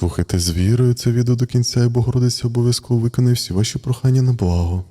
Слухайте з вірою це відео до кінця, і Богородиця обов'язково виконає всі ваші прохання на благо.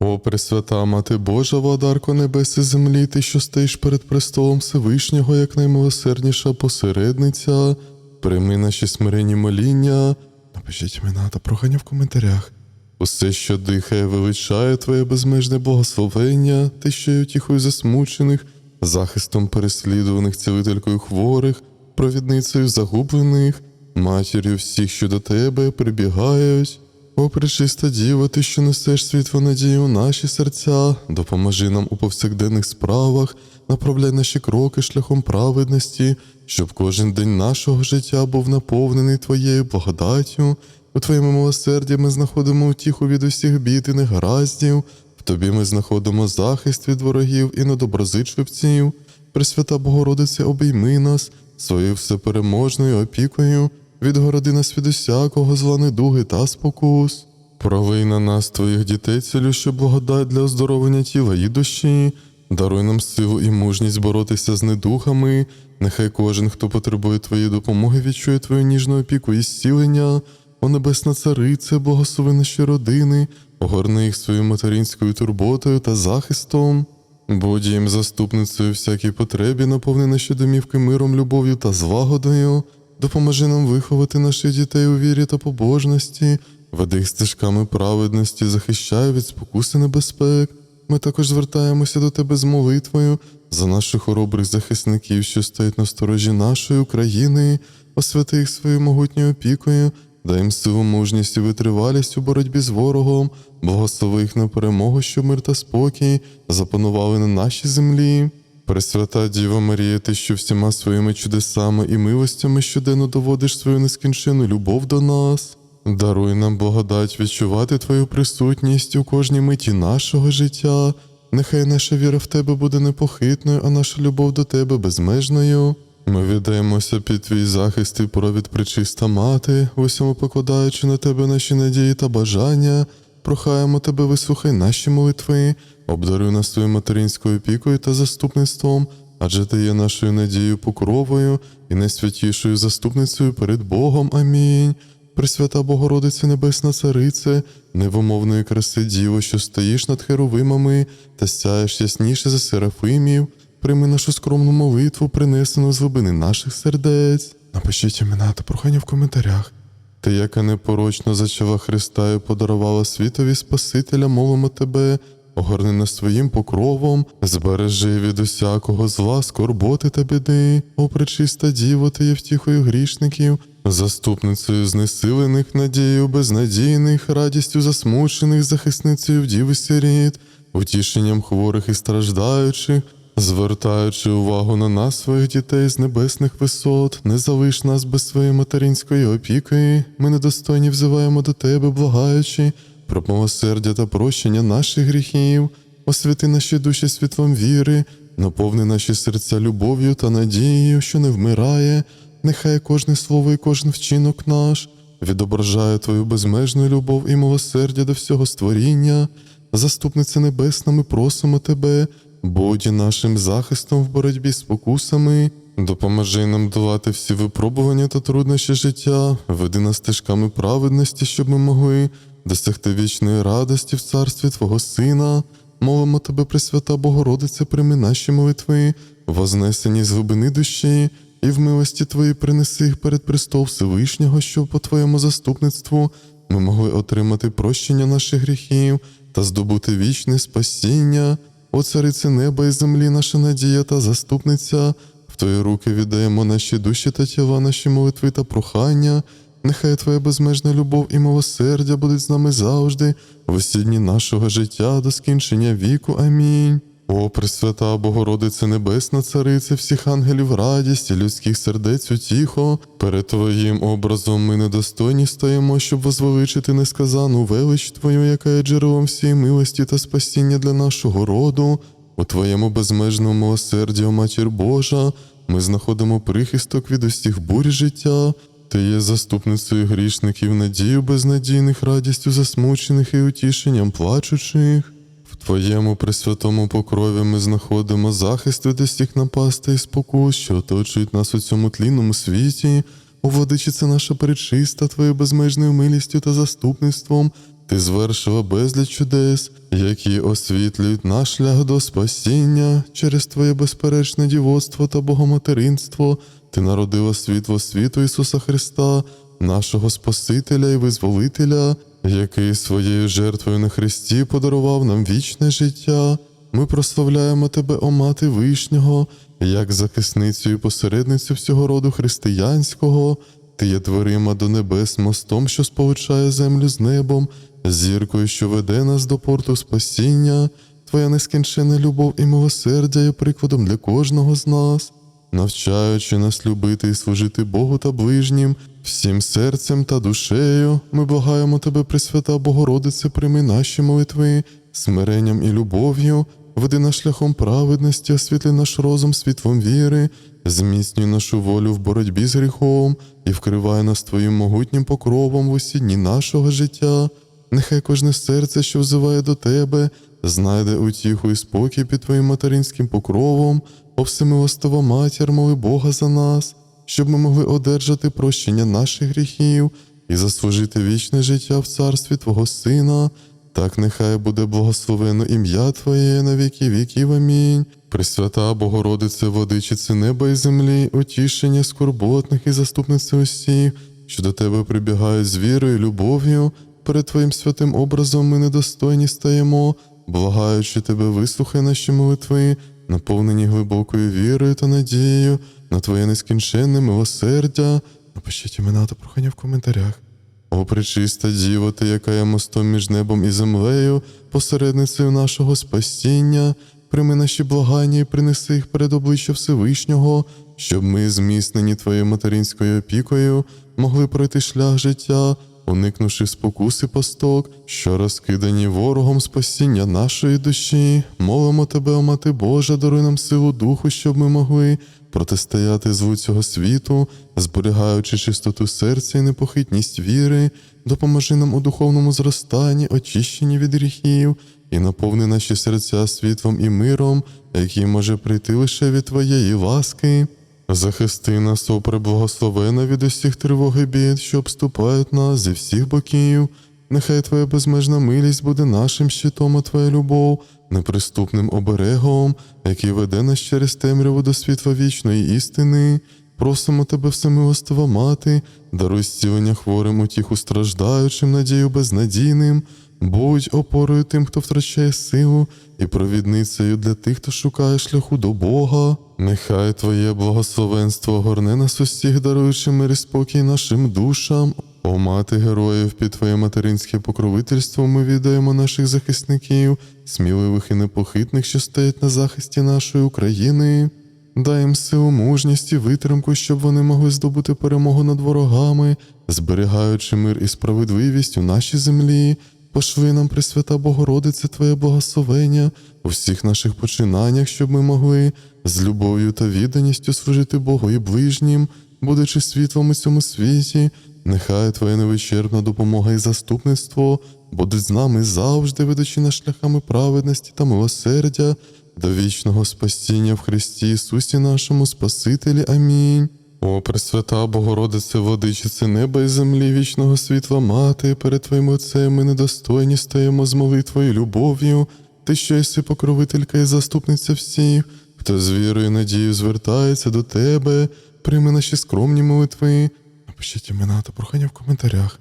О, Пресвята Мати Божа, владарко небес і землі, ти, що стоїш перед престолом Всевишнього, як наймилосердніша посередниця, прийми наші смиренні моління, напишіть імена та прохання в коментарях. Усе, що дихає, величає Твоє безмежне благословення, ти що є утіхою засмучених, захистом переслідуваних цілителькою хворих, провідницею загублених, матір'ю всіх, що до тебе прибігають. О, пречиста діва, ти, що несеш світло надії у наші серця, допоможи нам у повсякденних справах, направляй наші кроки шляхом праведності, щоб кожен день нашого життя був наповнений Твоєю благодаттю. У Твоєму милосерді ми знаходимо утіху від усіх бід і негараздів, в Тобі ми знаходимо захист від ворогів і недоброзичливців. Пресвята Богородице, обійми нас своєю всепереможною опікою, відгороди нас від усякого зла недуги та спокус. Пролий на нас твоїх дітей, цілющу благодать для оздоровлення тіла і душі, даруй нам силу і мужність боротися з недухами. Нехай кожен, хто потребує твоєї допомоги, відчує твою ніжну опіку і зцілення. О Небесна Царице, благослови наші родини, огорни їх своєю материнською турботою та захистом. Будь їм заступницею всякій потребі, наповни наші домівки миром, любов'ю та злагодою. Допоможи нам виховати наших дітей у вірі та побожності, веди стежками праведності, захищай від спокуси небезпек. Ми також звертаємося до тебе з молитвою за наших хоробрих захисників, що стоять на сторожі нашої України, освяти їх своєю могутньою опікою, дай їм силу, мужність і витривалість у боротьбі з ворогом, благослови їх на перемогу, щоб мир та спокій запанували на нашій землі. Пресвята Діва Марія, ти, що всіма своїми чудесами і милостями щоденно доводиш свою нескінчену любов до нас. Даруй нам благодать відчувати Твою присутність у кожній миті нашого життя. Нехай наша віра в Тебе буде непохитною, а наша любов до Тебе безмежною. Ми віддаємося під твій захист і провід причиста мати, в усьому покладаючи на тебе наші надії та бажання, прохаємо тебе, вислухай наші молитви, обдаруй нас своєю материнською опікою та заступництвом, адже ти є нашою надією покровою і найсвятішою заступницею перед Богом. Амінь. Пресвята Богородице Небесна Царице, невимовної краси Діво, що стоїш над херовимами та сяєш ясніше за серафимів, прийми нашу скромну молитву, принесену з глибини наших сердець. Напишіть імена та прохання в коментарях. Ти, яка непорочно зачала Христа і подарувала світові Спасителя, молимо тебе, огорни нас своїм покровом, збережи від усякого зла, скорботи та біди, о пречиста діво, ти є втіхою грішників, заступницею знесилених, надією безнадійних, радістю засмучених, захисницею вдів і сиріт, утішенням хворих і страждаючих, звертаючи увагу на нас, своїх дітей з небесних висот, не залиш нас без своєї материнської опіки. Ми недостойні взиваємо до тебе, благаючи про милосердя та прощення наших гріхів, освяти наші душі світлом віри, наповни наші серця любов'ю та надією, що не вмирає. Нехай кожне слово і кожен вчинок наш відображає Твою безмежну любов і милосердя до всього створіння. Заступниця Небесна, ми просимо Тебе, будь нашим захистом в боротьбі з спокусами, допоможи нам долати всі випробування та труднощі життя, веди нас стежками праведності, щоб ми могли досягти вічної радості в царстві Твого Сина. Молимо Тебе, Пресвята Богородице, прийми наші молитви, вознесені з глибини душі, і в милості Твоїй принеси їх перед престол Всевишнього, щоб по Твоєму заступництву ми могли отримати прощення наших гріхів та здобути вічне спасіння. О царице неба і землі, наша надія та заступниця, в Твої руки віддаємо наші душі та тіла, наші молитви та прохання. Нехай Твоя безмежна любов і милосердя будуть з нами завжди, в усі дні нашого життя до скінчення віку. Амінь. О, Пресвята Богородице Небесна, Царице всіх ангелів радість і людських сердець утіхо, перед Твоїм образом ми недостойні стоїмо, щоб возвеличити несказану велич Твою, яка є джерелом всієї милості та спасіння для нашого роду. У Твоєму безмежному милосерді, о Матір Божа, ми знаходимо прихисток від усіх бурь життя. Ти є заступницею грішників, надію безнадійних, радістю засмучених і утішенням плачучих. В Твоєму пресвятому покрові ми знаходимо захист від усіх напастей і спокус, що оточують нас у цьому тлінному світі. О, владичице наша перечиста, Твоєю безмежною милістю та заступництвом, ти звершила безліч чудес, які освітлюють наш шлях до спасіння через Твоє безперечне дівоцтво та богоматеринство. Ти народила світло світу Ісуса Христа, нашого Спасителя і Визволителя, який своєю жертвою на Христі подарував нам вічне життя. Ми прославляємо Тебе, о Мати Вишнього, як захисницю і посередницю всього роду християнського. Ти є дверима до небес, мостом, що сполучає землю з небом, зіркою, що веде нас до порту спасіння. Твоя нескінченна любов і милосердя є прикладом для кожного з нас, навчаючи нас любити і служити Богу та ближнім, всім серцем та душею. Ми благаємо Тебе, Пресвята Богородице, прийми наші молитви, смиренням і любов'ю, веди нас шляхом праведності, освітлі наш розум світлом віри, зміцнюй нашу волю в боротьбі з гріхом і вкривай нас Твоїм могутнім покровом в усі дні нашого життя. Нехай кожне серце, що взиває до Тебе, знайде утіху і спокій під Твоїм материнським покровом, о всемилостива матір, моли Бога за нас, щоб ми могли одержати прощення наших гріхів і заслужити вічне життя в царстві Твого Сина. Так нехай буде благословено ім'я Твоє на віки віків. Амінь. Пресвята Богородице, водичице неба і землі, утішення скорботних і заступнице усіх, що до Тебе прибігають з вірою і любов'ю. Перед Твоїм святим образом ми недостойні стаємо, благаючи Тебе, вислухай наші молитви, наповнені глибокою вірою та надією на Твоє нескінченне милосердя. Напишіть імена та прохання в коментарях. О, пречиста Діво, ти, яка є мостом між небом і землею, посередницею нашого спасіння, прийми наші благання і принеси їх перед обличчя Всевишнього, щоб ми, зміцнені Твоєю материнською опікою, могли пройти шлях життя, уникнувши спокуси пасток, що розкидані ворогом спасіння нашої душі. Молимо Тебе, о Мати Божа, даруй нам силу духу, щоб ми могли протистояти злу цього світу, зберігаючи чистоту серця і непохитність віри, допоможи нам у духовному зростанні, очищенні від гріхів, і наповни наші серця світлом і миром, який може прийти лише від Твоєї ласки. Захисти нас, о преблагословена від усіх тривог і бід, що обступають нас зі всіх боків. Нехай Твоя безмежна милість буде нашим щитом, а Твоя любов, неприступним оберегом, який веде нас через темряву до світла вічної істини. Просимо тебе, всемилостива мати, даруй зцілення хворим, утіху страждаючим, надію безнадійним. Будь опорою тим, хто втрачає силу, і провідницею для тих, хто шукає шляху до Бога. Нехай Твоє благословенство горне нас усіх, даруючи мир і спокій нашим душам. О мати героїв, під Твоє материнське покровительство ми віддаємо наших захисників, сміливих і непохитних, що стоять на захисті нашої України. Дай їм силу, мужність і витримку, щоб вони могли здобути перемогу над ворогами, зберігаючи мир і справедливість у нашій землі. Пошли нам, Пресвята Богородице, Твоє благословення у всіх наших починаннях, щоб ми могли з любов'ю та відданістю служити Богу і ближнім, будучи світлом у цьому світі. Нехай Твоя невичерпна допомога і заступництво будуть з нами завжди, ведучи нас шляхами праведності та милосердя до вічного спасіння в Христі Ісусі нашому Спасителі. Амінь. О, Пресвята Богородице, владичице неба і землі, вічного світла мати, перед Твоїм Отцем ми недостойні стаємо з молитвою і любов'ю, ти що єси покровителька і заступниця всіх, хто з вірою і надією звертається до Тебе, прийми наші скромні молитви. Напишіть імена та прохання в коментарях.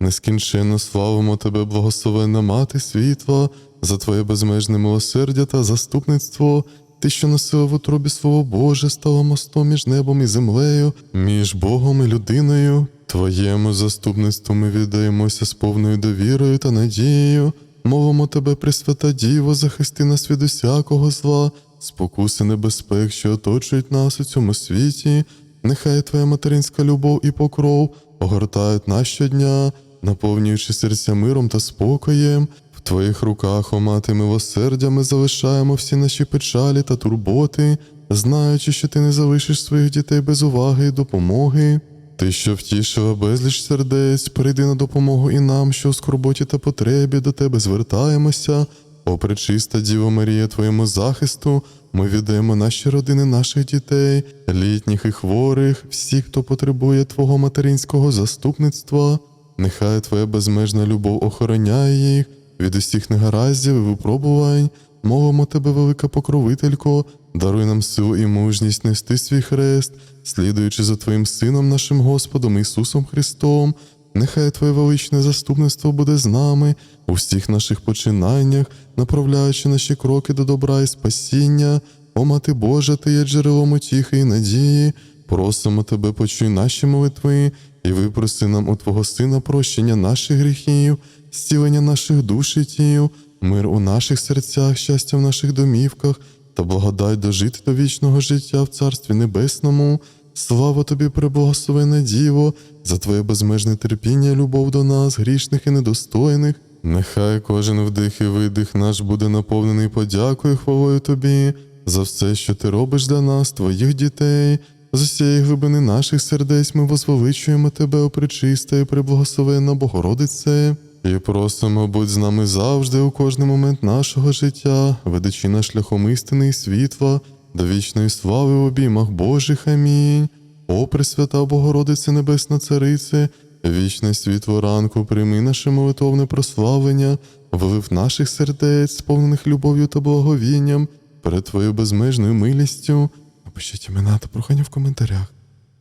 Нескінченно славимо Тебе, благословенна Мати світла, за Твоє безмежне милосердя та заступництво. Ти, що носила в утробі свого Боже, стала мостом між небом і землею, між Богом і людиною. Твоєму заступництву ми віддаємося з повною довірою та надією. Мовимо тебе, Пресвята Діво, захисти нас від усякого зла, спокуси небезпек, що оточують нас у цьому світі. Нехай Твоя материнська любов і покров огортають нас щодня, наповнюючи серця миром та спокоєм. В Твоїх руках, о мати милосердя, ми залишаємо всі наші печалі та турботи, знаючи, що ти не залишиш своїх дітей без уваги і допомоги. Ти, що втішила безліч сердець, прийди на допомогу і нам, що у скорботі та потребі до тебе звертаємося. О, пречиста Діво Марія, Твоєму захисту, Ми віддаємо наші родини наших дітей, літніх і хворих, всіх, хто потребує Твого материнського заступництва. Нехай Твоя безмежна любов охороняє їх від усіх негараздів і випробувань. Мовимо Тебе, велика покровителько, даруй нам силу і мужність нести свій хрест, слідуючи за Твоїм Сином, нашим Господом Ісусом Христом. Нехай Твоє величне заступництво буде з нами у всіх наших починаннях, направляючи наші кроки до добра і спасіння. О, Мати Божа, Ти є джерелом утіхи і надії. Просимо Тебе, почуй наші молитви і випроси нам у Твого Сина прощення наших гріхів, зцілення наших душ і мир у наших серцях, щастя в наших домівках та благодать дожити до вічного життя в Царстві Небесному. Слава тобі, преблагословенна Діво, за твоє безмежне терпіння, любов до нас, грішних і недостойних. Нехай кожен вдих і видих наш буде наповнений подякою, хвалою тобі за все, що ти робиш для нас, твоїх дітей. З усієї глибини наших сердець ми возвеличуємо тебе, о пречиста і преблагословенна Богородице, і просимо, будь з нами завжди у кожний момент нашого життя, ведучи нас шляхом істини і світла, до вічної слави в обіймах Божих. Амінь. О, Пресвята Богородице Небесна Царице, вічне світло ранку, прийми наше молитовне прославлення, вилив наших сердець, сповнених любов'ю та благовінням, перед Твоєю безмежною милістю. Напишіть імена та прохання в коментарях.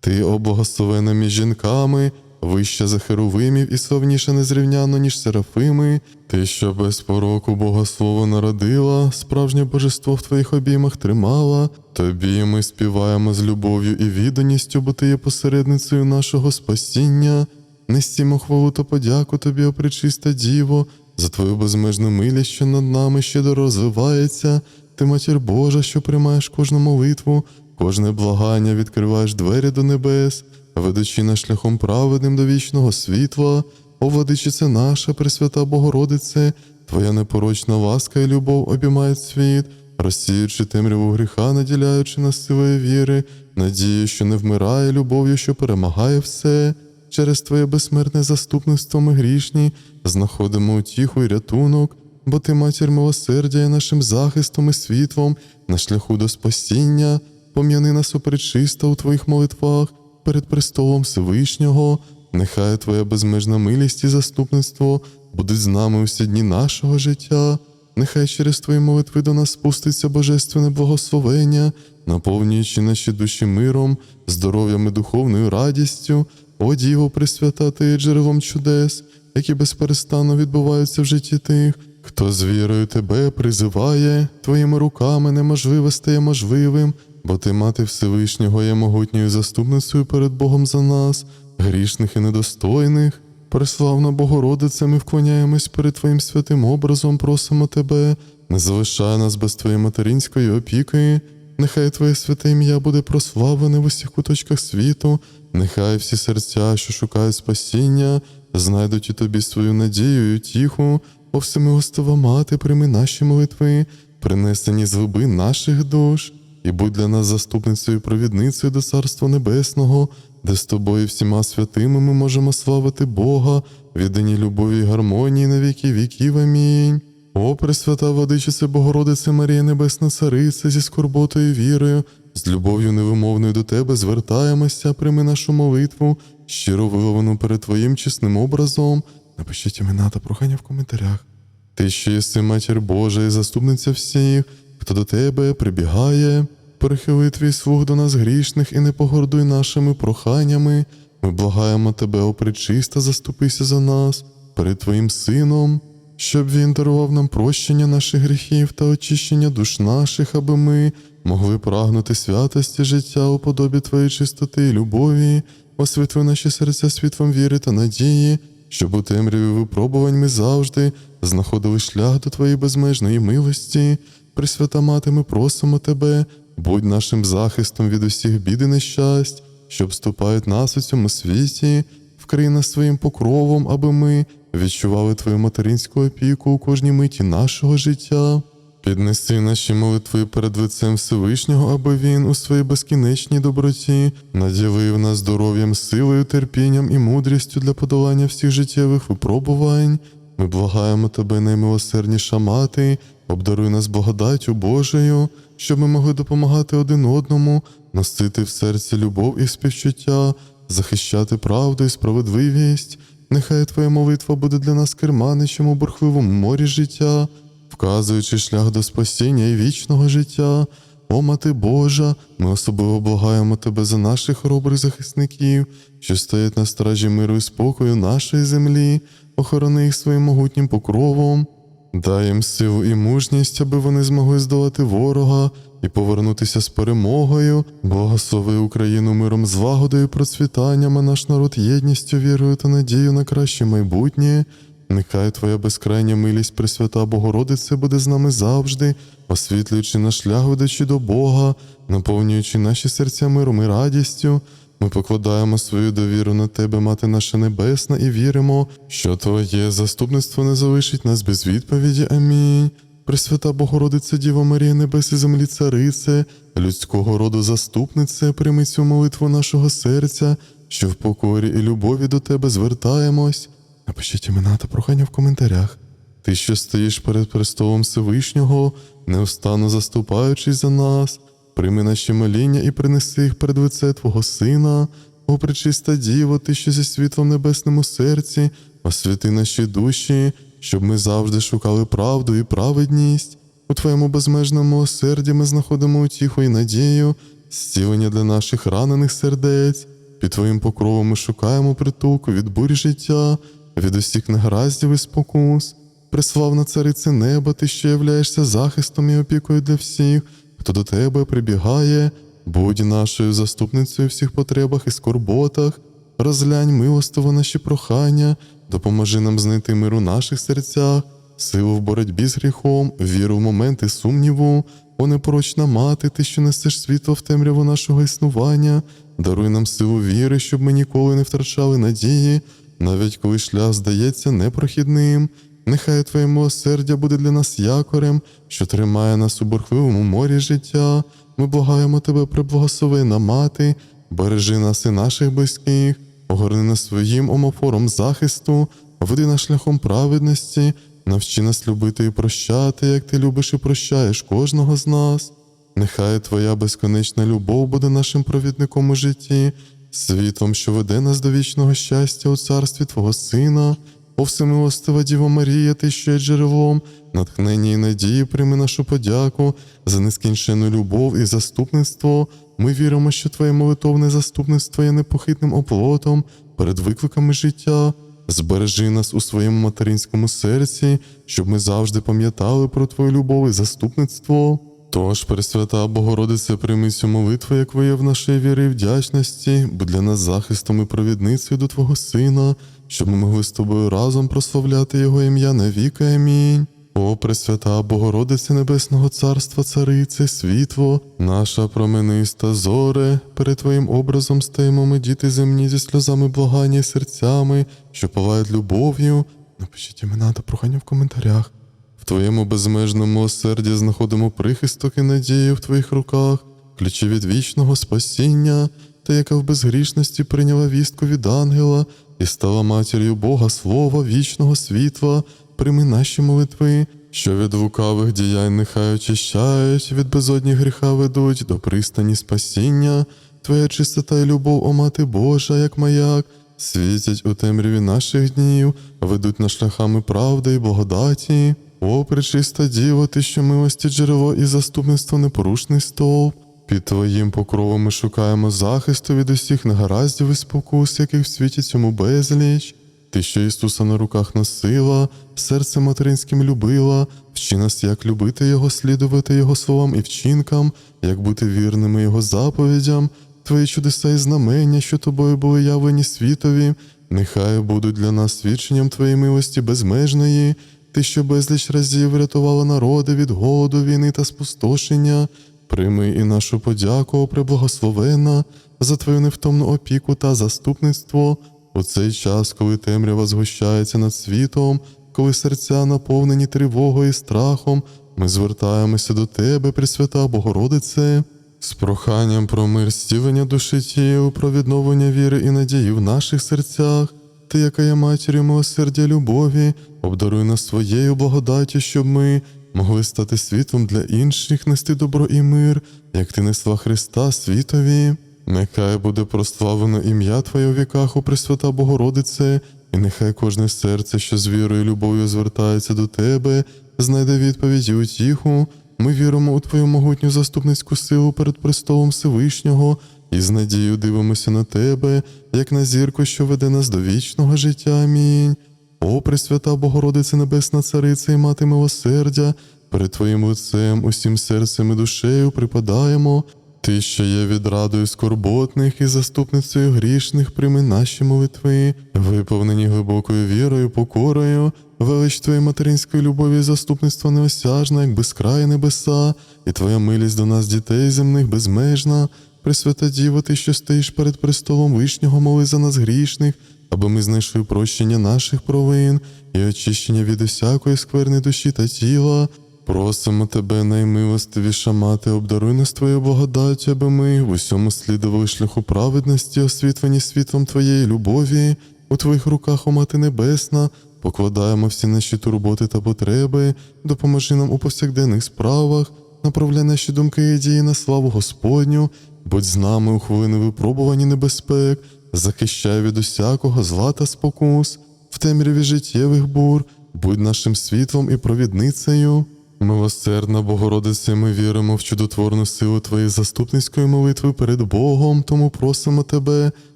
Ти, о благословена між жінками, вища за херовимів і славніша незрівняно, ніж серафими, ти, що без пороку Богослово народила, справжнє божество в твоїх обіймах тримала. Тобі ми співаємо з любов'ю і відданістю, бо ти є посередницею нашого спасіння. Несімо хвалу та подяку тобі, о пречиста Діво, за твою безмежну милість, що над нами щедро розвивається. Ти матір Божа, що приймаєш кожну молитву, кожне благання відкриваєш двері до небес, ведучи нас шляхом праведним до вічного світла, о владичице наша, Пресвята Богородице, Твоя непорочна ласка і любов обіймають світ, розсіючи темряву гріха, наділяючи нас силою віри, надію, що не вмирає, любов'ю, що перемагає все. Через Твоє безсмертне заступництво ми грішні, знаходимо утіху і рятунок, бо Ти, матір милосердя, є нашим захистом і світлом на шляху до спасіння, пом'яни нас опречиста у Твоїх молитвах перед престолом Всевишнього, нехай Твоя безмежна милість і заступництво будуть з нами усі дні нашого життя. Нехай через Твої молитви до нас спуститься божественне благословення, наповнюючи наші душі миром, здоров'ям і духовною радістю, о Діво Пресвята, Ти є джерелом чудес, які безперестанно відбуваються в житті тих, хто з вірою Тебе призиває, Твоїми руками неможливе стає можливим, бо Ти, Мати Всевишнього, є могутньою заступницею перед Богом за нас, грішних і недостойних. Преславна Богородице, ми вклоняємось перед Твоїм святим образом, просимо Тебе, не залишай нас без Твоєї материнської опіки. Нехай Твоє святе ім'я буде прославлене в усіх куточках світу, нехай всі серця, що шукають спасіння, знайдуть у тобі свою надію і утіху, о всемилостива мати, прийми наші молитви, принесені з глибин наших душ, і будь для нас заступницею і провідницею до Царства Небесного, де з тобою всіма святими ми можемо славити Бога, віддані любові і гармонії на віки віків. Амінь. О, Пресвята Владичице Богородице Марія Небесна Цариця, зі скорботою і вірою, з любов'ю невимовною до Тебе звертаємося, прийми нашу молитву, щиро виловану перед Твоїм чесним образом. Напишіть імена та прохання в коментарях. Ти, що єси матір Божа і заступниця всіх, хто до тебе прибігає, перехили твій слух до нас грішних і не погордуй нашими проханнями. Ми благаємо тебе, о пречиста, заступися за нас перед Твоїм Сином, щоб Він дарував нам прощення наших гріхів та очищення душ наших, аби ми могли прагнути святості життя у подобі Твоєї чистоти і любові, освітли наші серця світлом віри та надії, щоб у темряві випробувань ми завжди знаходили шлях до Твоєї безмежної милості. Пресвята мати, ми просимо Тебе, будь нашим захистом від усіх бід і нещасть, що обступають нас у цьому світі, вкрий нас своїм покровом, аби ми відчували Твою материнську опіку у кожній миті нашого життя. Піднеси наші молитви перед лицем Всевишнього, аби Він у своїй безкінечній доброті наділив нас здоров'ям, силою, терпінням і мудрістю для подолання всіх життєвих випробувань. Ми благаємо Тебе, наймилосердніша мати, обдаруй нас благодаттю Божою, щоб ми могли допомагати один одному, носити в серці любов і співчуття, захищати правду і справедливість. Нехай Твоя молитва буде для нас керманичем у бурхливому морі життя, вказуючи шлях до спасіння і вічного життя. О, Мати Божа, ми особливо благаємо Тебе за наших хоробрих захисників, що стоять на стражі миру і спокою нашої землі, охорони їх своїм могутнім покровом. Дай їм силу і мужність, аби вони змогли здолати ворога і повернутися з перемогою. Благослови Україну миром, злагодою, процвітанням, а наш народ єдністю, вірою та надією на краще майбутнє. Нехай Твоя безкрайня милість, Пресвята Богородице, буде з нами завжди, освітлюючи наш шлях, ведучи до Бога, наповнюючи наші серця миром і радістю. Ми покладаємо свою довіру на Тебе, Мати наша Небесна, і віримо, що Твоє заступництво не залишить нас без відповіді. Амінь. Пресвята Богородиця Діва Марія Небес і землі Царице, людського роду заступнице, прийми цю молитву нашого серця, що в покорі і любові до Тебе звертаємось. Напишіть імена та прохання в коментарях. Ти, що стоїш перед престолом Всевишнього, неустанно заступаючись за нас, прийми наші моління і принеси їх перед лице Твого Сина, о пречиста Діво, Ти, що зі світлом небесним у серці, освіти наші душі, щоб ми завжди шукали правду і праведність. У Твоєму безмежному осерді ми знаходимо утіху і надію, зцілення для наших ранених сердець. Під Твоїм покровом ми шукаємо притулку від бурі життя, від усіх негараздів і спокус. Преславна царице неба, ти що являєшся захистом і опікою для всіх, хто до тебе прибігає, будь нашою заступницею в всіх потребах і скорботах, розглянь милостиво наші прохання, допоможи нам знайти мир у наших серцях, силу в боротьбі з гріхом, віру в моменти сумніву, о непорочна мати, ти, що несеш світло в темряву нашого існування, даруй нам силу віри, щоб ми ніколи не втрачали надії, навіть коли шлях здається непрохідним. Нехай Твоє милосердя буде для нас якорем, що тримає нас у бурхливому морі життя. Ми благаємо Тебе, преблагословена мати, бережи нас і наших близьких, огорни нас своїм омофором захисту, веди нас шляхом праведності, навчи нас любити і прощати, як ти любиш і прощаєш кожного з нас. Нехай Твоя безконечна любов буде нашим провідником у житті, світом, що веде нас до вічного щастя у царстві Твого Сина. О всемилостива Діво Марія, ти що є джерелом, натхнення і надії, прийми нашу подяку за нескінчену любов і заступництво. Ми віримо, що Твоє молитовне заступництво є непохитним оплотом перед викликами життя. Збережи нас у своєму материнському серці, щоб ми завжди пам'ятали про Твою любов і заступництво. Тож, Пресвята Богородице, прийми цю молитву, як вияв нашої віри і вдячності, будь для нас захистом і провідницею до Твого Сина, щоб ми могли з тобою разом прославляти Його ім'я навіки. Амінь. О, Пресвята Богородице Небесного Царства, Царице, світло, наша промениста зоре, перед Твоїм образом стаємо ми діти земні зі сльозами благання і серцями, що палають любов'ю. Напишіть імена та прохання в коментарях. В Твоєму безмежному осерді знаходимо прихисток і надію в Твоїх руках, ключі від вічного спасіння, та яка в безгрішності прийняла вістку від ангела і стала матір'ю Бога Слова, вічного світла, прийми наші молитви, що від лукавих діянь нехай очищають, від безодні гріха ведуть до пристані спасіння, Твоя чистота і любов, о Мати Божа, як маяк, світять у темряві наших днів, ведуть нас шляхами правди і благодаті. О, пречиста Діво, ти, що милості джерело і заступництво непорушний стовп. Під Твоїм покровом ми шукаємо захисту від усіх негараздів і спокус, яких в світі цьому безліч. Ти, що Ісуса на руках носила, серце материнським любила, вчи нас, як любити Його, слідувати Його словам і вчинкам, як бути вірними Його заповідям, Твої чудеса і знамення, що тобою були явлені світові, нехай будуть для нас свідченням Твоєї милості безмежної. Ти, що безліч разів врятувала народи від голоду, війни та спустошення, прийми і нашу подяку, преблагословена, за Твою невтомну опіку та заступництво у цей час, коли темрява згущається над світом, коли серця наповнені тривогою і страхом, ми звертаємося до Тебе, Пресвята Богородице, з проханням про мир стілення душі тілу, про відновлення віри і надії в наших серцях. Ти, яка є матір'ю милосердя любові, обдаруй нас своєю благодаттю, щоб ми, могли стати світлом для інших, нести добро і мир, як ти несла Христа світові. Нехай буде прославлено ім'я Твоє у віках, у Пресвята Богородице, і нехай кожне серце, що з вірою і любов'ю звертається до Тебе, знайде відповідь і утіху. Ми віримо у Твою могутню заступницьку силу перед престолом Всевишнього і з надією дивимося на Тебе, як на зірку, що веде нас до вічного життя. Амінь. О, Пресвята Богородице Небесна Цариця і Мати милосердя, перед Твоїм лицем усім серцем і душею припадаємо. Ти, що є відрадою скорботних і заступницею грішних, прийми наші молитви, виповнені глибокою вірою, покорою, велич Твоєї материнської любові і заступництва неосяжна, як безкрає небеса, і Твоя милість до нас, дітей земних, безмежна. Пресвята Діво, Ти, що стоїш перед престолом вишнього, моли за нас грішних, аби ми знайшли прощення наших провин і очищення від усякої скверни душі та тіла. Просимо тебе, наймилостивіша мати, обдаруй нас твоєю благодаттю, аби ми в усьому слідували шляху праведності, освітлені світлом твоєї любові. У твоїх руках, о мати небесна, покладаємо всі наші турботи та потреби, допоможи нам у повсякденних справах, направляй наші думки і дії на славу Господню, будь з нами у хвилини випробувані небезпек, захищай від усякого зла та спокус, в темряві життєвих бур, будь нашим світлом і провідницею. Милосердна Богородице, ми віримо в чудотворну силу Твоєї заступницької молитви перед Богом, тому просимо Тебе,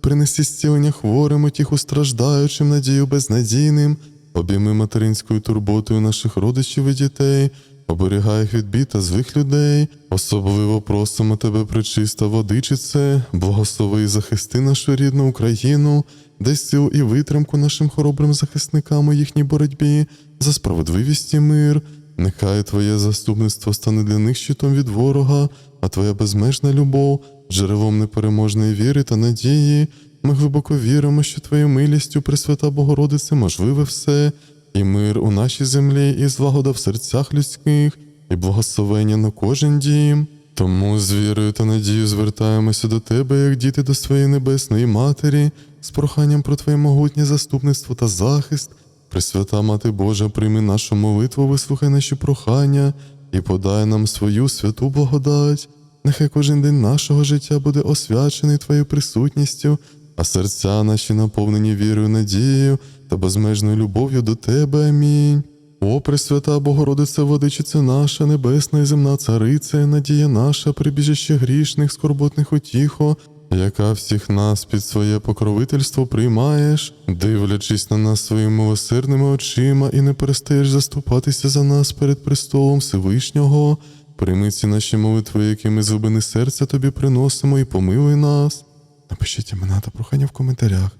принеси зцілення хворим, утіху страждаючим, надію безнадійним, обійми материнською турботою наших родичів і дітей, оберігай від бід та злих людей. Особливо просимо Тебе, пречиста водичице, благослови і захисти нашу рідну Україну, дай силу і витримку нашим хоробрим захисникам у їхній боротьбі за справедливість і мир. Нехай Твоє заступництво стане для них щитом від ворога, а Твоя безмежна любов, джерелом непереможної віри та надії. Ми глибоко віримо, що Твоєю милістю, Пресвята Богородице, можливе все, і мир у нашій землі, і злагода в серцях людських, і благословення на кожен дім. Тому з вірою та надією звертаємося до Тебе, як діти до своєї небесної Матері, з проханням про Твоє могутнє заступництво та захист. Пресвята Мати Божа, прийми нашу молитву, вислухай наші прохання і подай нам свою святу благодать. Нехай кожен день нашого життя буде освячений Твоєю присутністю, а серця наші наповнені вірою, надією та безмежною любов'ю до Тебе. Амінь. О, Пресвята Богородице, Владичице наша, небесна і земна цариця, надія наша, прибіжище грішних, скорботних утіхо, яка всіх нас під своє покровительство приймаєш, дивлячись на нас своїми милосердними очима і не перестаєш заступатися за нас перед престолом Всевишнього. Прийми ці наші молитви, які ми з глибини серця тобі приносимо, і помилуй нас. Напишіть імена та прохання в коментарях.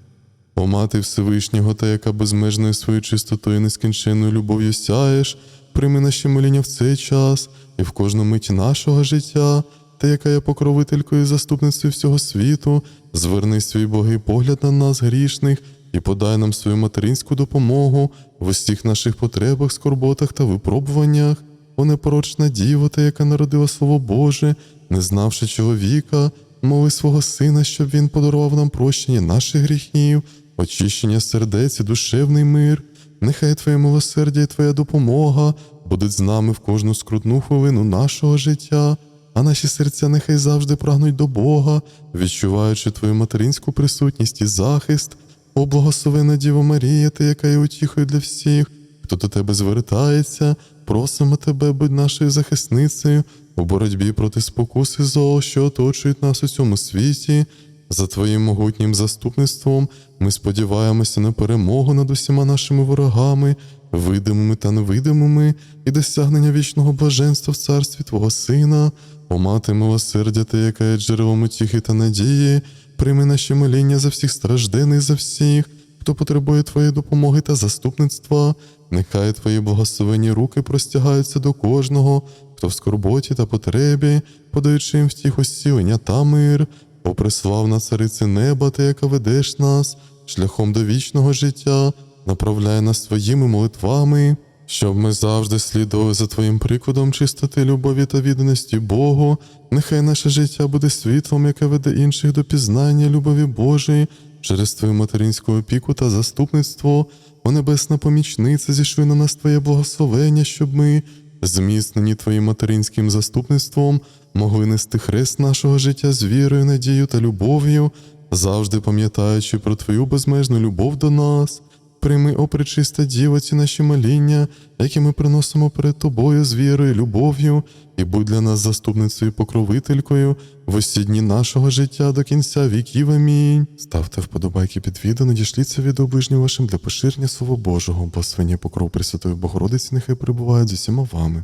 О мати Всевишнього, та яка безмежною своєю чистотою і нескінченною любов'ю сяєш, прийми наші моління в цей час і в кожну мить нашого життя, та яка є покровителькою і заступницею всього світу, зверни свій Богий погляд на нас, грішних, і подай нам свою материнську допомогу в усіх наших потребах, скорботах та випробуваннях. О непорочна діва, та яка народила Слово Боже, не знавши чоловіка, моли свого сина, щоб він подарував нам прощення наших гріхів, очищення сердець і душевний мир. Нехай Твоє милосердя і Твоя допомога будуть з нами в кожну скрутну хвилину нашого життя, а наші серця нехай завжди прагнуть до Бога, відчуваючи Твою материнську присутність і захист. О, благословена Діво Марія, ти, яка є утіхою для всіх, хто до тебе звертається, просимо тебе, будь нашою захисницею у боротьбі проти спокуси зло, що оточують нас у цьому світі. За Твоїм могутнім заступництвом ми сподіваємося на перемогу над усіма нашими ворогами, видимими та невидимими, і досягнення вічного блаженства в царстві Твого Сина, о мати милосердя, ти, яка є джерелом утіхи та надії, прийми наші моління за всіх страждених, за всіх, хто потребує Твоєї допомоги та заступництва. Нехай Твої благословені руки простягаються до кожного, хто в скорботі та потребі, подаючи їм втіху зцілення та мир. О преславна царице неба, ти, яка ведеш нас шляхом до вічного життя, направляй нас своїми молитвами, щоб ми завжди слідували за Твоїм прикладом чистоти, любові та відданості Богу. Нехай наше життя буде світлом, яке веде інших до пізнання любові Божої через Твою материнську опіку та заступництво. О небесна помічниця, зішви на нас Твоє благословення, щоб ми зміцнені Твоїм материнським заступництвом, могли нести хрест нашого життя з вірою, надією та любов'ю, завжди пам'ятаючи про Твою безмежну любов до нас. Прийми, о пречиста Діво, ці наші моління, які ми приносимо перед Тобою з вірою, любов'ю, і будь для нас заступницею покровителькою в усі дні нашого життя до кінця віків. Амінь. Ставте вподобайки під відео, надішліться відео ближнім вашим для поширення Слова Божого, бо свиня покров Пресвятої Богородиці нехай перебуває з усіма вами.